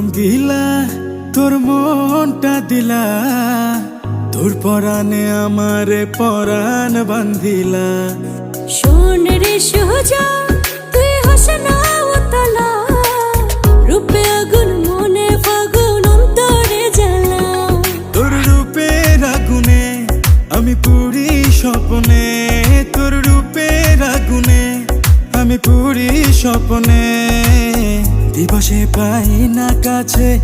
দিলা তোর মনটা দিলা। তোর পরাণে আমারে পরাণ বান্ধিলা। শোন রে সোজা তুই হাসে না উতলা রূপে আগুন মনে ফাগুন অন্তরে জ্বালা। তোর রূপের আগুনে আমি পুরি স্বপ্নে। তোর রূপের আগুনে আমি পুরি স্বপ্নে। দিবসে পাই না কাছে।